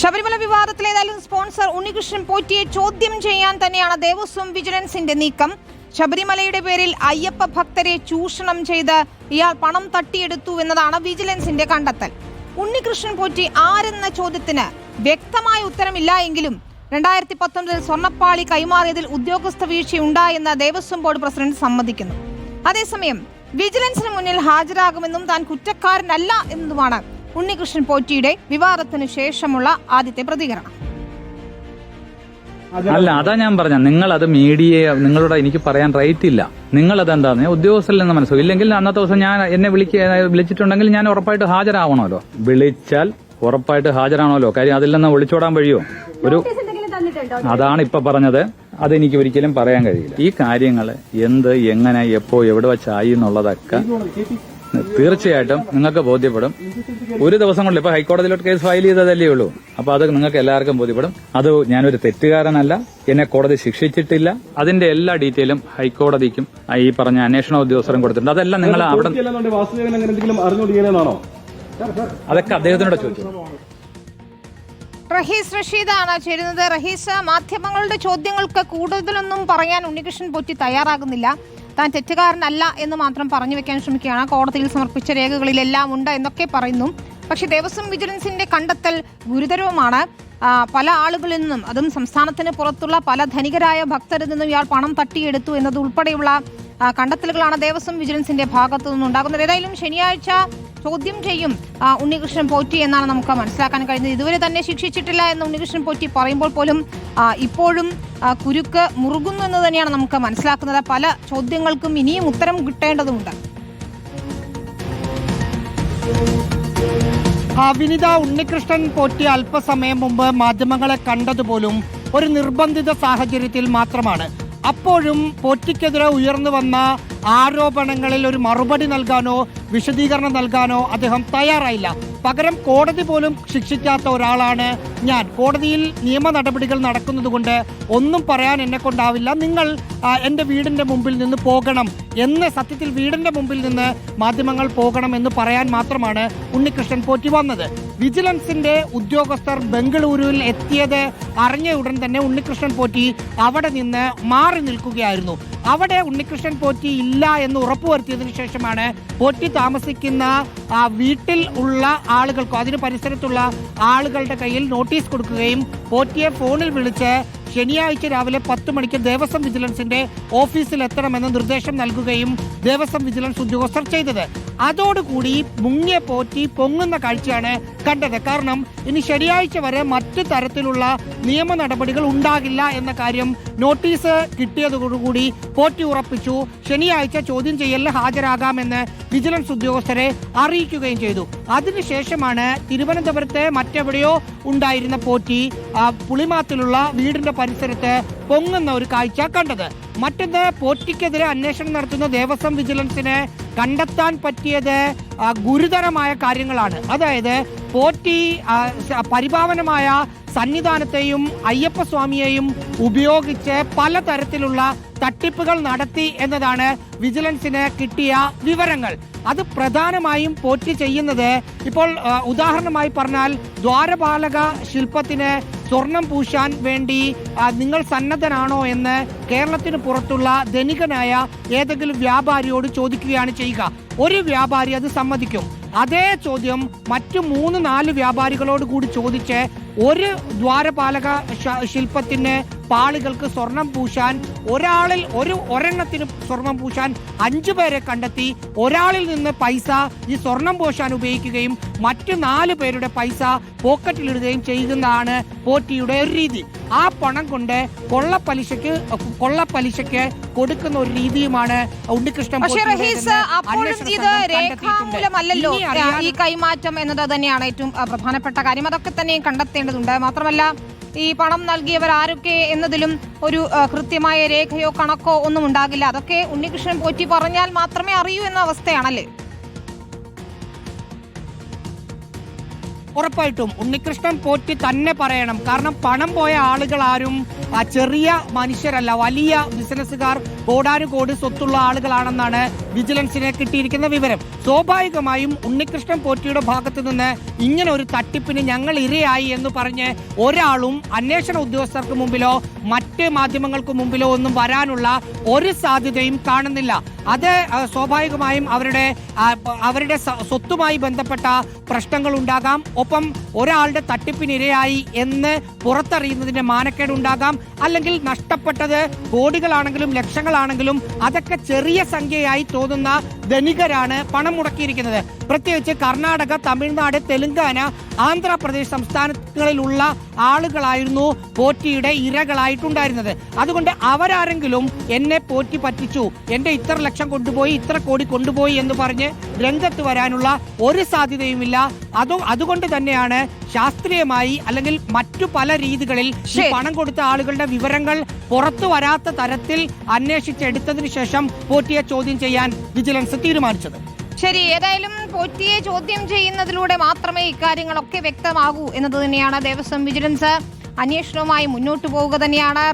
ശബരിമല വിവാദത്തിൽ ഏതായാലും സ്പോൺസർ ഉണ്ണികൃഷ്ണൻ പോറ്റിയെ ചോദ്യം ചെയ്യാൻ തന്നെയാണ് ദേവസ്വം വിജിലൻസിന്റെ നീക്കം. ശബരിമലയുടെ പേരിൽ അയ്യപ്പ ഭക്തരെ ചൂഷണം ചെയ്ത് ഇയാൾ പണം തട്ടിയെടുത്തു എന്നതാണ് വിജിലൻസിന്റെ കണ്ടെത്തൽ. ഉണ്ണികൃഷ്ണൻ പോറ്റി ആരെന്ന ചോദ്യത്തിന് വ്യക്തമായ ഉത്തരമില്ല എങ്കിലും രണ്ടായിരത്തി പത്തൊമ്പതിൽ സ്വർണപ്പാളി കൈമാറിയതിൽ ഉദ്യോഗസ്ഥ വീഴ്ചയുണ്ടായെന്ന് ദേവസ്വം ബോർഡ് പ്രസിഡന്റ് സമ്മതിക്കുന്നു. അതേസമയം വിജിലൻസിന് മുന്നിൽ ഹാജരാകുമെന്നും താൻ കുറ്റക്കാരനല്ല എന്നതുമാണ് ഉണ്ണികൃഷ്ണൻ പോറ്റിയുടെ വിവാദത്തിന് ശേഷമുള്ള ആദ്യത്തെ പ്രതികരണം. അല്ല അതാ ഞാൻ പറഞ്ഞ. നിങ്ങൾ അത് മീഡിയയെ നിങ്ങളോട് എനിക്ക് പറയാൻ റൈറ്റ് ഇല്ല. നിങ്ങൾ അതെന്താന്ന് ഉദ്യോഗസ്ഥരിൽ നിന്ന് മനസ്സിലാവും. ഇല്ലെങ്കിൽ അന്നത്തെ ദിവസം ഞാൻ എന്നെ വിളിക്ക വിളിച്ചിട്ടുണ്ടെങ്കിൽ ഞാൻ ഉറപ്പായിട്ട് ഹാജരാവണമല്ലോ. വിളിച്ചാൽ ഉറപ്പായിട്ട് ഹാജരാണല്ലോ കാര്യം അതിൽ നിന്ന് ഒളിച്ചോടാൻ വഴിയോ? ഒരു അതാണ് ഇപ്പൊ പറഞ്ഞത്. അതെനിക്ക് ഒരിക്കലും പറയാൻ കഴിയില്ല. ഈ കാര്യങ്ങൾ എന്ത് എങ്ങനെ എപ്പോ എവിടെ വെച്ചായി എന്നുള്ളതൊക്കെ തീർച്ചയായിട്ടും നിങ്ങൾക്ക് ബോധ്യപ്പെടും. ഒരു ദിവസം കൊണ്ട് ഇപ്പൊ ഹൈക്കോടതിയിലോട്ട് കേസ് ഫയൽ ചെയ്തതല്ലേ ഉള്ളൂ. അപ്പൊ അത് നിങ്ങൾക്ക് എല്ലാവർക്കും ബോധ്യപ്പെടും. അത് ഞാനൊരു തെറ്റുകാരനല്ല. എന്നെ കോടതി ശിക്ഷിച്ചിട്ടില്ല. അതിന്റെ എല്ലാ ഡീറ്റെയിലും ഹൈക്കോടതിക്കും ഈ പറഞ്ഞ അന്വേഷണ ഉദ്യോഗസ്ഥരും കൊടുത്തിട്ടുണ്ട്. അതെല്ലാം നിങ്ങൾ അവിടെ അതൊക്കെ അദ്ദേഹത്തിനോട് ചോദിച്ചു. റഹീസ് റഷീദാണ് ചേരുന്നത്. റഹീസ് മാധ്യമങ്ങളുടെ ചോദ്യങ്ങൾക്ക് കൂടുതലൊന്നും പറയാൻ ഉണ്ണികൃഷ്ണൻ പൊറ്റി തയ്യാറാകുന്നില്ല. താൻ തെറ്റുകാരനല്ല എന്ന് മാത്രം പറഞ്ഞു വെക്കാൻ ശ്രമിക്കുകയാണ്. കോടതിയിൽ സമർപ്പിച്ച രേഖകളിലെല്ലാം ഉണ്ട് എന്നൊക്കെ പറയുന്നു. പക്ഷേ ദേവസ്വം വിജിലൻസിന്റെ കണ്ടെത്തൽ ഗുരുതരവുമാണ്. പല ആളുകളിൽ നിന്നും അതും സംസ്ഥാനത്തിന് പുറത്തുള്ള പല ധനികരായ ഭക്തരിൽ നിന്നും ഇയാൾ പണം തട്ടിയെടുത്തു എന്നത് ഉൾപ്പെടെയുള്ള ആ, കണ്ടെത്തലുകളാണ് ദേവസ്വം വിജിലൻസിന്റെ ഭാഗത്തു നിന്നുണ്ടാകുന്നത്. ഏതായാലും ശനിയാഴ്ച ചോദ്യം ചെയ്യും. ഉണ്ണികൃഷ്ണൻ പോറ്റി എന്നാണ് നമുക്ക് മനസ്സിലാക്കാൻ കഴിയുന്നത്. ഇതുവരെ തന്നെ ശിക്ഷിച്ചിട്ടില്ല എന്ന് ഉണ്ണികൃഷ്ണൻ പോറ്റി പറയുമ്പോൾ പോലും ഇപ്പോഴും കുരുക്ക് മുറുകുന്നു എന്ന് തന്നെയാണ് നമുക്ക് മനസ്സിലാക്കുന്നത്. പല ചോദ്യങ്ങൾക്കും ഇനിയും ഉത്തരം കിട്ടേണ്ടതുണ്ട്. വിനിത ഉണ്ണികൃഷ്ണൻ പോറ്റി അല്പസമയം മുമ്പ് മാധ്യമങ്ങളെ കണ്ടതുപോലും ഒരു നിർബന്ധിത സാഹചര്യത്തിൽ മാത്രമാണ്. അപ്പോഴും പോറ്റിക്കെതിരെ ഉയർന്നു വന്ന ആരോപണങ്ങളിൽ ഒരു മറുപടി നൽകാനോ വിശദീകരണം നൽകാനോ അദ്ദേഹം തയ്യാറായില്ല. പകരം കോടതി പോലും ശിക്ഷിക്കാത്ത ഒരാളാണ് ഞാൻ. കോടതിയിൽ നിയമ നടപടികൾ നടക്കുന്നതുകൊണ്ട് ഒന്നും പറയാൻ എന്നെ കൊണ്ടാവില്ല. നിങ്ങൾ എന്റെ വീടിന്റെ മുമ്പിൽ നിന്ന് പോകണം എന്ന് സത്യത്തിൽ വീടിന്റെ മുമ്പിൽ നിന്ന് മാധ്യമങ്ങൾ പോകണം എന്ന് പറയാൻ മാത്രമാണ് ഉണ്ണികൃഷ്ണൻ പോറ്റി വന്നത്. വിജിലൻസിന്റെ ഉദ്യോഗസ്ഥർ ബംഗളൂരുവിൽ എത്തിയത് അറിഞ്ഞ ഉടൻ തന്നെ ഉണ്ണികൃഷ്ണൻ പോറ്റി അവിടെ നിന്ന് മാറി നിൽക്കുകയായിരുന്നു. അവിടെ ഉണ്ണികൃഷ്ണൻ പോറ്റി ഇല്ല എന്ന് ഉറപ്പുവരുത്തിയതിനു ശേഷമാണ് പോറ്റി താമസിക്കുന്ന ആ വീട്ടിൽ ഉള്ള ആളുകൾക്കോ അതിന് പരിസരത്തുള്ള ആളുകളുടെ കയ്യിൽ നോട്ടീസ് കൊടുക്കുകയും പോറ്റിയെ ഫോണിൽ വിളിച്ച് ശനിയാഴ്ച രാവിലെ പത്ത് മണിക്ക് ദേവസ്വം വിജിലൻസിന്റെ ഓഫീസിൽ എത്തണമെന്ന് നിർദ്ദേശം നൽകുകയും ദേവസ്വം വിജിലൻസ് ഉദ്യോഗസ്ഥർ ചെയ്തത്. അതോടുകൂടി മുങ്ങിയ പോറ്റി പൊങ്ങുന്ന കാഴ്ചയാണ് കണ്ടത്. കാരണം ഇനി ശനിയാഴ്ച വരെ മറ്റു തരത്തിലുള്ള നിയമ നടപടികൾ ഉണ്ടാകില്ല എന്ന കാര്യം നോട്ടീസ് കിട്ടിയതോടുകൂടി പോറ്റി ഉറപ്പിച്ചു. ശനിയാഴ്ച ചോദ്യം ചെയ്യലിന് ഹാജരാകാമെന്ന് വിജിലൻസ് ഉദ്യോഗസ്ഥരെ അറിയിക്കുകയും ചെയ്തു. അതിനുശേഷമാണ് തിരുവനന്തപുരത്തെ മറ്റെവിടെയോ ഉണ്ടായിരുന്ന പോറ്റി പുളിമാത്തിലുള്ള വീടിന്റെ പരിസരത്ത് പൊങ്ങുന്ന ഒരു കാഴ്ച കണ്ടത്. മറ്റൊന്ന് പോറ്റിക്കെതിരെ അന്വേഷണം നടത്തുന്ന ദേവസ്വം വിജിലൻസിനെ കണ്ടെത്താൻ പറ്റിയത് ഗുരുതരമായ കാര്യങ്ങളാണ്. അതായത് പോറ്റി പരിഭാവനമായ സന്നിധാനത്തെയും അയ്യപ്പസ്വാമിയെയും ഉപയോഗിച്ച് പലതരത്തിലുള്ള തട്ടിപ്പുകൾ നടത്തി എന്നതാണ് വിജിലൻസിന് കിട്ടിയ വിവരങ്ങൾ. അത് പ്രധാനമായും പോറ്റി ചെയ്യുന്നത് ഇപ്പോൾ ഉദാഹരണമായി പറഞ്ഞാൽ ദ്വാരപാലക ശില്പത്തിന് സ്വർണം പൂശാൻ വേണ്ടി നിങ്ങൾ സന്നദ്ധനാണോ എന്ന് കേരളത്തിന് പുറത്തുള്ള ധനികനായ ഏതെങ്കിലും വ്യാപാരിയോട് ചോദിക്കുകയാണ് ചെയ്യുക. ഒരു വ്യാപാരി അത് സമ്മതിക്കും. അതേ ചോദ്യം മറ്റു മൂന്ന് നാല് വ്യാപാരികളോട് കൂടി ചോദിച്ച് ഒരു ദ്വാരപാലക ശില്പത്തിന് പാളികൾക്ക് സ്വർണം പൂശാൻ ഒരാളിൽ ഒരു ഒരെണ്ണത്തിന് സ്വർണം പൂശാൻ അഞ്ചു പേരെ കണ്ടെത്തി. ഒരാളിൽ നിന്ന് പൈസ ഈ സ്വർണം പൂശാൻ ഉപയോഗിക്കുകയും മറ്റു നാല് പേരുടെ പൈസ പോക്കറ്റിലിടുകയും ചെയ്യുന്നതാണ് പോറ്റിയുടെ ഒരു രീതി. ആ പണം കൊണ്ട് കൊള്ളപ്പലിശക്ക് കൊള്ളപ്പലിശക്ക് കൊടുക്കുന്ന ഒരു രീതിയുമാണ് ഉണ്ണികൃഷ്ണൻ. രേഖാമൂലമല്ലല്ലോ. ഈ കൈമാറ്റം എന്നത് തന്നെയാണ് ഏറ്റവും പ്രധാനപ്പെട്ട കാര്യം. അതൊക്കെ തന്നെയും കണ്ടെത്തേണ്ടതുണ്ട്. മാത്രമല്ല ഈ പണം നൽകിയവർ ആരൊക്കെ എന്നതിലും ഒരു കൃത്യമായ രേഖയോ കണക്കോ ഒന്നും ഉണ്ടാകില്ല. അതൊക്കെ ഉണ്ണികൃഷ്ണൻ പോറ്റി പറഞ്ഞാൽ മാത്രമേ അറിയൂ എന്ന അവസ്ഥയാണല്ലേ? ഉറപ്പായിട്ടും ഉണ്ണികൃഷ്ണൻ പോറ്റി തന്നെ പറയണം. കാരണം പണം പോയ ആളുകൾ ആരും ചെറിയ മനുഷ്യരല്ല വലിയ ബിസിനസ്സുകാർ കോടാനുകോടി സ്വത്തുള്ള ആളുകളാണെന്നാണ് വിജിലൻസിന് കിട്ടിയിരിക്കുന്ന വിവരം. സ്വാഭാവികമായും ഉണ്ണികൃഷ്ണൻ പോറ്റിയുടെ ഭാഗത്ത് നിന്ന് ഇങ്ങനെ ഒരു തട്ടിപ്പിന് ഞങ്ങൾ ഇരയായി എന്ന് പറഞ്ഞ് ഒരാളും അന്വേഷണ ഉദ്യോഗസ്ഥർക്ക് മുമ്പിലോ മറ്റ് മാധ്യമങ്ങൾക്ക് മുമ്പിലോ ഒന്നും വരാനുള്ള ഒരു സാധ്യതയും കാണുന്നില്ല. അത് സ്വാഭാവികമായും അവരുടെ അവരുടെ സ്വത്തുമായി ബന്ധപ്പെട്ട പ്രശ്നങ്ങൾ ഉണ്ടാകാം ഒപ്പം ഒരാളുടെ തട്ടിപ്പിനിരയായി എന്ന് പുറത്തറിയുന്നതിന്റെ മാനക്കേട് ഉണ്ടാകാം. അല്ലെങ്കിൽ നഷ്ടപ്പെട്ടത് കോടികളാണെങ്കിലും ലക്ഷങ്ങളാണെങ്കിലും അതൊക്കെ ചെറിയ സംഖ്യയായി തോന്നുന്ന ധനികരാണ് പണം മുടക്കിയിരിക്കുന്നത്. പ്രത്യേകിച്ച് കർണാടക തമിഴ്നാട് തെലുങ്കാന ആന്ധ്രാപ്രദേശ് സംസ്ഥാനങ്ങളിലുള്ള ആളുകളായിരുന്നു പോറ്റിയുടെ ഇരകളായിട്ടുണ്ടായിരുന്നത്. അതുകൊണ്ട് അവരാരെങ്കിലും എന്നെ പോറ്റി പറ്റിച്ചു എന്റെ ഇത്ര ലക്ഷം കൊണ്ടുപോയി ഇത്ര കോടി കൊണ്ടുപോയി എന്ന് പറഞ്ഞ് രംഗത്ത് വരാനുള്ള ഒരു സാധ്യതയുമില്ല. അതോ അതുകൊണ്ട് തന്നെയാണ് ശാസ്ത്രീയമായി അല്ലെങ്കിൽ മറ്റു പല രീതികളിൽ ഈ പണം കൊടുത്ത ആളുകളുടെ വിവരങ്ങൾ പുറത്തു വരാത്ത തരത്തിൽ അന്വേഷിച്ചെടുത്തതിനു ശേഷം പോറ്റിയെ ചോദ്യം ചെയ്യാൻ വിജിലൻസ് തീരുമാനിച്ചത്. ശരി ഏതായാലും പോറ്റിയെ ചോദ്യം ചെയ്യുന്നതിലൂടെ മാത്രമേ ഇക്കാര്യങ്ങളൊക്കെ വ്യക്തമാകൂ എന്നത് തന്നെയാണ് ദേവസ്വം വിജിലൻസ്. അന്വേഷണവുമായി മുന്നോട്ട് പോവുക തന്നെയാണ്.